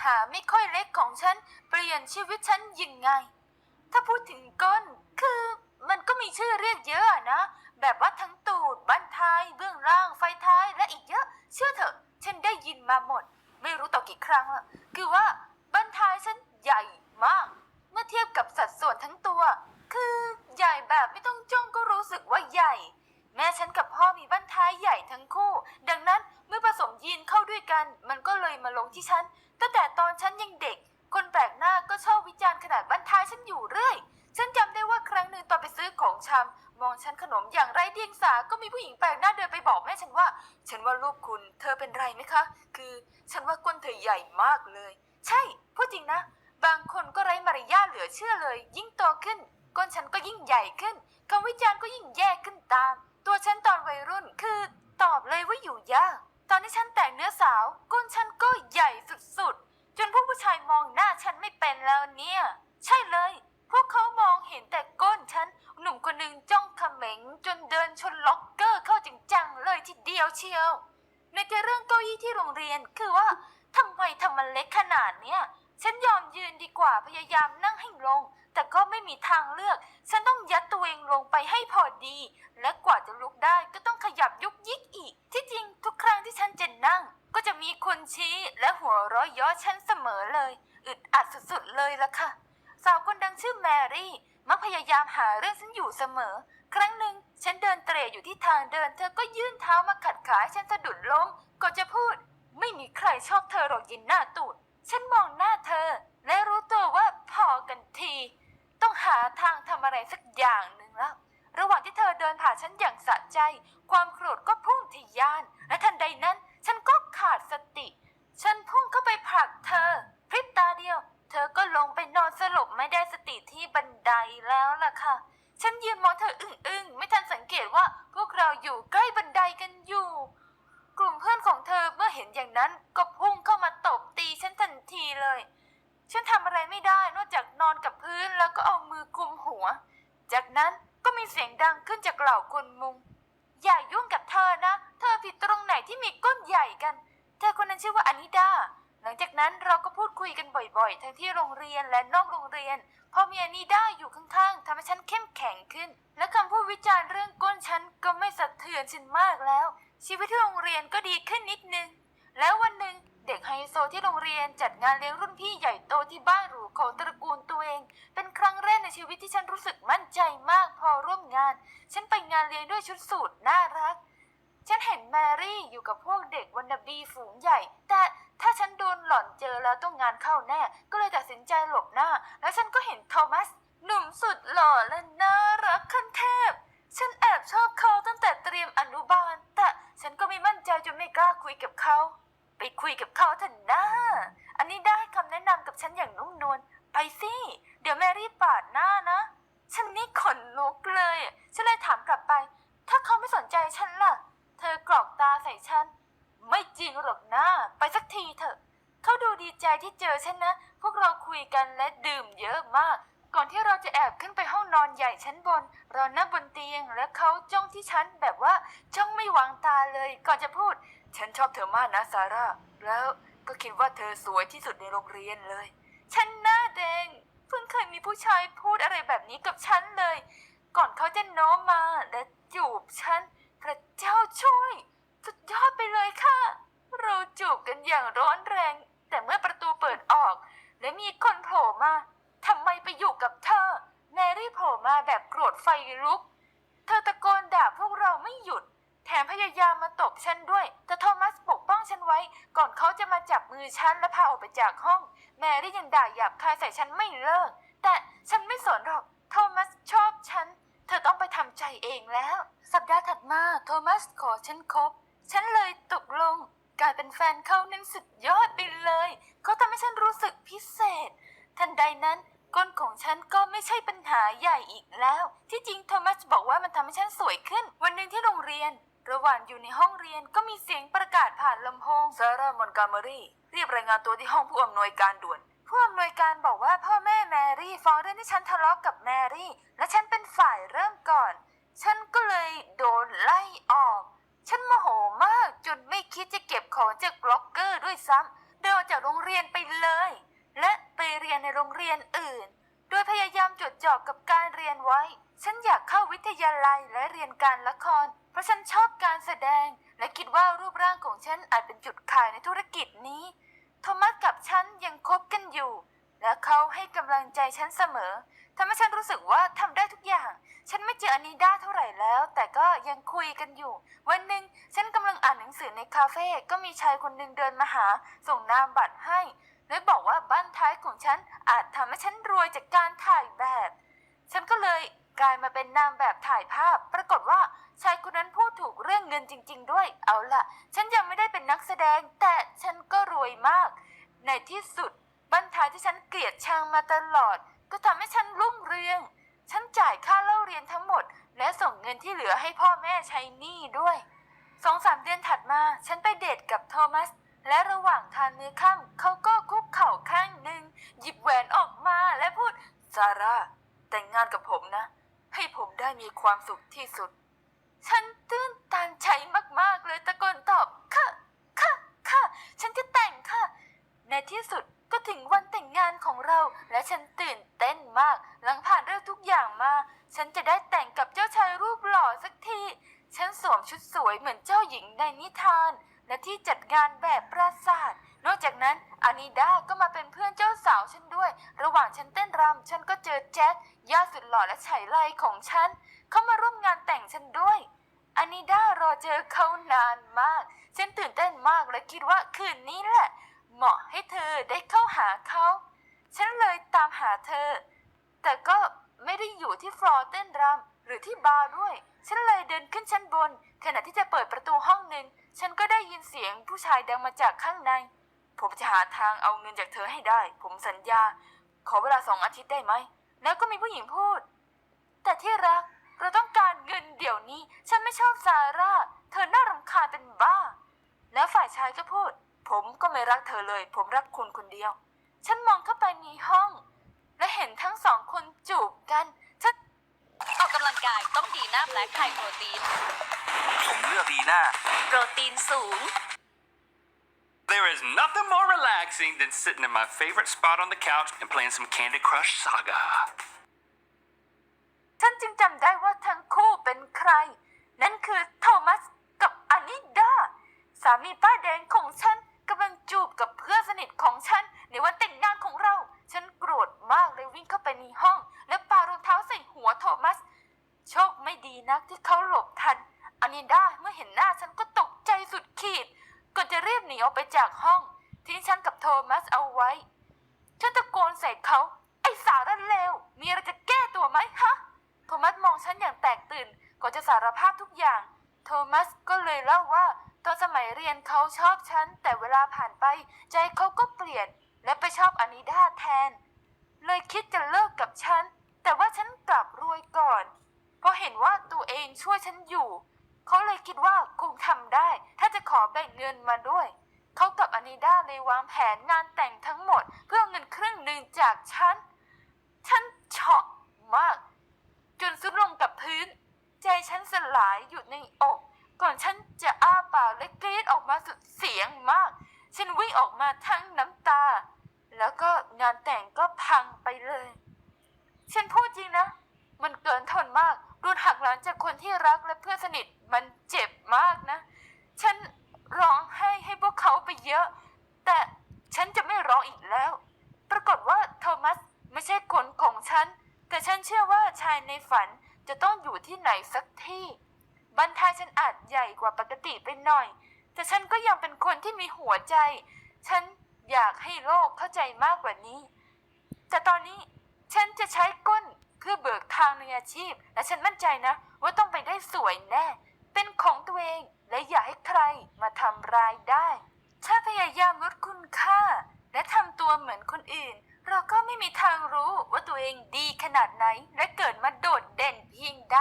หาไม่ค่อยเล็กของฉันเปลี่ยนชีวิตฉันยังไง ถ้าพูดถึงก้นคือมันก็มีชื่อเรียกเยอะนะ แบบว่าทั้งตูดบั้นท้ายเบื้องล่างไฟท้ายและอีกเยอะ เชื่อเถอะ ฉันได้ยินมาหมด ไม่รู้ต่อกี่ครั้งละคือว่าบั้นท้ายฉันใหญ่ ซื้อของชำมองฉันขนมอย่างไร้เดียงสา ก็มีผู้หญิงแปลกหน้าเดินไปบอกแม่ฉันว่า ฉันว่าลูกคุณ เธอเป็นไรไหมคะ คือฉันว่าก้นเธอใหญ่มากเลย ใช่พูดจริงนะ บางคนก็ไร้มารยาทเหลือเชื่อเลย ยิ่งโตขึ้น ก้นฉันก็ยิ่งใหญ่ขึ้นคำวิจารณ์ก็ยิ่งแย่ขึ้นตาม ตัวฉันตอนวัยรุ่นคือ ตอบเลยว่าอยู่ยากตอนที่ฉันแต่งเนื้อสาว ก้นฉันก็ใหญ่สุดๆ จนพวกผู้ชายมองหน้าฉันไม่เป็นแล้วเนี่ย ใช่เลย พวกเขามองเห็นแต่ก้นฉัน หนุ่มคนหนึ่งจ้องเขม็งจนเดินชนล็อกเกอร์เข้าจริงจังเลยทีเดียวเชียว ในแต่เรื่องเก้าอี้ที่โรงเรียนคือว่าทำไมทำมันเล็กขนาดเนี้ยฉันยอมยืนดีกว่าพยายามนั่งให้ลง แต่ก็ไม่มีทางเลือก ฉันต้องยัดตัวเองลงไปให้พอดี และกว่าจะลุกได้ก็ต้องขยับยุกยิกอีก ที่จริงทุกครั้งที่ฉันจะนั่ง ก็จะมีคนชี้และหัวเราะเย้อฉันเสมอเลย อึดอัดสุดๆเลยละค่ะ สาวคนดังชื่อแมรี่ มักพยายามหาเรื่องฉันอยู่เสมอ ครั้งหนึ่งฉันเดินเตร่อยู่ที่ทางเดิน เธอก็ยื่นเท้ามาขัดขาฉันสะดุดล้มก่อนจะพูด ไม่มีใครชอบเธอหรอกยินหน้าตูด ฉันมองหน้าเธอ และรู้ตัวว่าพอกันที ต้องหาทางทำอะไรสักอย่างหนึ่งแล้วระหว่างที่เธอเดินผ่านฉันอย่างสะใจ ความโกรธก็พุ่งทะยาน และทันใดนั้น ฉันก็ขาดสติ ฉันพุ่งเข้าไปผลักเธอ พริบตาเดียว เธอก็ลงไปนอนสลบไม่ได้สติที่บันไดแล้วล่ะค่ะ ฉันยืนมองเธออึ้งๆ ไม่ทันสังเกตว่าพวกเราอยู่ใกล้บันไดกันอยู่ กลุ่มเพื่อนของเธอเมื่อเห็นอย่างนั้นก็พุ่งเข้ามาตบตีฉันทันทีเลย ฉันทำอะไรไม่ได้นอกจากนอนกับพื้นแล้วก็เอามือกุมหัว จากนั้นก็มีเสียงดังขึ้นจากเหล่าคนมุง อย่ายุ่งกับเธอนะ เธอผิดตรงไหนที่มีก้นใหญ่กัน เธอคนนั้นชื่อว่าอานิดา หลังจากนั้นเราก็พูดคุยกันบ่อยๆ ทั้งที่โรงเรียนและนอกโรงเรียน พอมีอานิดาอยู่ข้างๆทำให้ฉันเข้มแข็งขึ้น และคำพูดวิจารณ์เรื่องก้นฉันก็ไม่สะเทือนฉันมากแล้ว ชีวิตที่โรงเรียนก็ดีขึ้นนิดนึง แล้ววันหนึ่งเด็กไฮโซที่โรงเรียนจัดงานเลี้ยงรุ่นพี่ใหญ่โตที่บ้านหรูของตระกูลตัวเอง เป็นครั้งแรกในชีวิตที่ฉันรู้สึกมั่นใจมากพอร่วมงาน ฉันไปงานเลี้ยงด้วยชุดสูทน่ารัก ฉันเห็นแมรี่อยู่กับพวกเด็กวันนบีฝูงใหญ่ แต่ ถ้าฉันโดนหล่อนเจอแล้วต้องงานเข้าแน่ ก็เลยตัดสินใจหลบหน้า แล้วฉันก็เห็นโทมัส หนุ่มสุดหล่อและน่ารักขั้นเทพ ฉันแอบชอบเขาตั้งแต่เตรียมอนุบาล แต่ฉันก็ไม่มั่นใจจนไม่กล้าคุยกับเขา ไปคุยกับเขาเถอะนะ อันนี้ได้คำแนะนำกับฉันอย่างนุ่มนวล ไปสิ เดี๋ยวแมรี่ปาดหน้านะ ฉันนี่ขนลุกเลย ฉันเลยถามกลับไป ถ้าเขาไม่สนใจฉันล่ะ เธอกรอกตาใส่ฉัน ไม่จริงหรอกนะไปสักทีเถอะ เขาดูดีใจที่เจอฉันนะ พวกเราคุยกันและดื่มเยอะมาก ก่อนที่เราจะแอบขึ้นไปห้องนอนใหญ่ชั้นบน เรานั่งบนเตียงและเขาจ้องที่ฉันแบบว่าจ้องไม่วางตาเลย ก่อนจะพูด ฉันชอบเธอมากนะซาร่า แล้วก็คิดว่าเธอสวยที่สุดในโรงเรียนเลย ฉันหน้าแดง เพิ่งเคยมีผู้ชายพูดอะไรแบบนี้กับฉันเลย ก่อนเขาจะโน้มมาและจูบฉัน พระเจ้าช่วย สุดยอดไปเลยค่ะ เราจูบกันอย่างร้อนแรง แต่เมื่อประตูเปิดออก และมีคนโผล่มาทำไมไปอยู่กับเธอ แมรี่โผล่มาแบบโกรธไฟลุก เธอตะโกนด่าพวกเราไม่หยุด แถมพยายามมาตบฉันด้วย แต่โทมัสปกป้องฉันไว้ ก่อนเขาจะมาจับมือฉันและพาออกไปจากห้อง แมรี่ยังด่าหยาบคายใส่ฉันไม่เลิก แต่ฉันไม่สนหรอกโทมัสชอบฉัน เธอต้องไปทำใจเองแล้ว สัปดาห์ถัดมาโทมัสขอฉันคบ ฉันเลยตกลงกลายเป็นแฟนเขานั้นสุดยอดไปเลย เขาทำให้ฉันรู้สึกพิเศษ ทันใดนั้นก้นของฉันก็ไม่ใช่ปัญหาใหญ่อีกแล้ว ที่จริงโทมัสบอกว่ามันทำให้ฉันสวยขึ้น วันหนึ่งที่โรงเรียน ระหว่างอยู่ในห้องเรียนก็มีเสียงประกาศผ่านลำโพงซาร่ามอนกาเมอรี่รีบรายงานตัวที่ห้องผู้อำนวยการด่วน ผู้อำนวยการบอกว่าพ่อแม่แมรี่ฟ้องเรื่องที่ฉันทะเลาะกับแมรี่ และฉันเป็นฝ่ายเริ่มก่อน ฉันก็เลยโดนไล่ออก ฉันโมโหมากจนไม่ คิดจะเก็บของจากบล็อกเกอร์ด้วยซ้ำเดินออกจากโรงเรียนไปเลย และไปเรียนในโรงเรียนอื่น โดยพยายามจดจ่อกับการเรียนไว้ ฉันอยากเข้าวิทยาลัยและเรียนการละคร เพราะฉันชอบการแสดง และคิดว่ารูปร่างของฉันอาจเป็นจุดขายในธุรกิจนี้ โทมัสกับฉันยังคบกันอยู่ และเขาให้กำลังใจฉันเสมอทำให้ฉันรู้สึกว่าทำได้ทุกอย่าง ฉันไม่เจออานิด้าเท่าไหร่แล้ว แต่ก็ยังคุยกันอยู่ วันหนึ่งฉันกำลังอ่านหนังสือในคาเฟ่ก็มีชายคนหนึ่งเดินมาหา ส่งนามบัตรให้และบอกว่าบ้านท้ายของฉันอาจทำให้ฉันรวยจากการถ่ายแบบ ฉันก็เลยกลายมาเป็นนามแบบถ่ายภาพ ปรากฏว่าชายคนนั้นพูดถูกเรื่องเงินจริง ๆ ด้วย เอาล่ะ ฉันยังไม่ได้เป็นนักแสดง แต่ฉันก็รวยมาก ในที่สุด บ้านท้ายที่ฉันเกลียดชังมาตลอด ก็ทำให้ฉันรุ่งเรือง ฉันจ่ายค่าเล่าเรียนทั้งหมด และส่งเงินที่เหลือให้พ่อแม่ใช้หนี้ด้วยสองสามเดือนถัดมา ฉันไปเดทกับโทมัส และระหว่างทานมื้อค่ำเขาก็คุกเข่าข้างหนึ่งหยิบแหวนออกมาและพูดซาร่าแต่งงานกับผมนะ ให้ผมได้มีความสุขที่สุด ฉันตื้นตันใจมากๆเลยตะโกนตอบค่ะค่ะค่ะฉันจะแต่งค่ะ ในที่สุด ก็ถึงวันแต่งงานของเรา และฉันตื่นเต้นมาก หลังผ่านเรื่องทุกอย่างมา ฉันจะได้แต่งกับเจ้าชายรูปหล่อสักที ฉันสวมชุดสวยเหมือนเจ้าหญิงในนิทาน และที่จัดงานแบบปราสาท นอกจากนั้นอานิดาก็มาเป็นเพื่อนเจ้าสาวฉันด้วย ระหว่างฉันเต้นรำฉันก็เจอแจ็คย่าสุดหล่อและไฉไลของฉัน เขามาร่วมงานแต่งฉันด้วยอานิดารอเจอเขานานมาก ฉันตื่นเต้นมากและคิดว่าคืนนี้แหละ เหมาะให้เธอได้เข้าหาเขา ฉันเลยตามหาเธอ แต่ก็ไม่ได้อยู่ที่ฟลอร์เต้นรำหรือที่บาร์ด้วย ฉันเลยเดินขึ้นชั้นบน ขณะที่จะเปิดประตูห้องหนึ่ง ฉันก็ได้ยินเสียงผู้ชายดังมาจากข้างใน ผมจะหาทางเอาเงินจากเธอให้ได้ ผมสัญญา ขอเวลาสองอาทิตย์ได้ไหม แล้วก็มีผู้หญิงพูด แต่ที่รัก เราต้องการเงินเดี๋ยวนี้ ฉันไม่ชอบซาร่า เธอน่ารำคาญเป็นบ้า แล้วฝ่ายชายก็พูด ผมก็ไม่รักเธอเลย ผมรักคุณคนเดียว ฉันมองเข้าไปในห้อง และเห็นทั้งสองคนจูบกันฉันออกกำลังกายต้องดีหน้าแบล็คไข่โปรตีน ผมเลือกดีหน้า โปรตีนสูง There is nothing more relaxing than sitting in my favorite spot on the couch and playing some Candy Crush Saga. ฉันจึงจำได้ว่าทั้งคู่เป็นใคร นั่นคือโทมัสกับอานิดา สามีป้ายแดงของฉัน กำลังจูบกับเพื่อนสนิทของฉัน ในวันแต่งงานของเรา ฉันโกรธมากเลยวิ่งเข้าไปในห้อง และปารองเท้าใส่หัวโทมัส โชคไม่ดีนักที่เขาหลบทันอานิดาเมื่อเห็นหน้าฉันก็ตกใจสุดขีดก่อนจะรีบหนีออกไปจากห้อง ทิ้งฉันกับโทมัสเอาไว้ ฉันตะโกนใส่เขาไอ้สารเลวมีอะไรจะแก้ตัวไหมฮะ โทมัสมองฉันอย่างแตกตื่นก่อนจะสารภาพทุกอย่าง โทมัสก็เลยเล่าว่า ตอนสมัยเรียนเขาชอบฉัน แต่เวลาผ่านไปใจเขาก็เปลี่ยน และไปชอบอานิดาแทน เลยคิดจะเลิกกับฉัน แต่ว่าฉันกลับรวยก่อน เพราะเห็นว่าตัวเองช่วยฉันอยู่ เขาเลยคิดว่าคงทำได้ ถ้าจะขอแบ่งเงินมาด้วย เขากับอานิดาเลยวางแผนงานแต่งทั้งหมด เพื่อเงินครึ่งหนึ่งจากฉัน ฉันช็อกมาก จนสุดลงกับพื้น ใจฉันสลายอยู่ในอกอนฉันจะอ้าปากและกรีดออกมาสุดเสียงมาก ฉันวิ่งออกมาทั้งน้ำตา แล้วก็งานแต่งก็พังไปเลย ฉันพูดจริงนะ มันเกินทนมากโดนหักหลังจากคนที่รักและเพื่อนสนิทมันเจ็บมากนะ ฉันร้องไห้ให้พวกเขาไปเยอะ แต่ฉันจะไม่ร้องอีกแล้ว ปรากฏว่าโทมัสไม่ใช่คนของฉัน แต่ฉันเชื่อว่าชายในฝันจะต้องอยู่ที่ไหนสักที่ บรรทายฉันอาจใหญ่กว่าปกติไปหน่อย แต่ฉันก็ยังเป็นคนที่มีหัวใจ ฉันอยากให้โลกเข้าใจมากกว่านี้ แต่ตอนนี้ฉันจะใช้ก้นเพื่อเบิกทางในอาชีพ และฉันมั่นใจนะ ว่าต้องไปได้สวยแน่ เป็นของตัวเองและอย่าให้ใครมาทำร้ายได้ ถ้าพยายามลดคุณค่า และทำตัวเหมือนคนอื่น เราก็ไม่มีทางรู้ว่าตัวเองดีขนาดไหน และเกิดมาโดดเด่นเพียงใด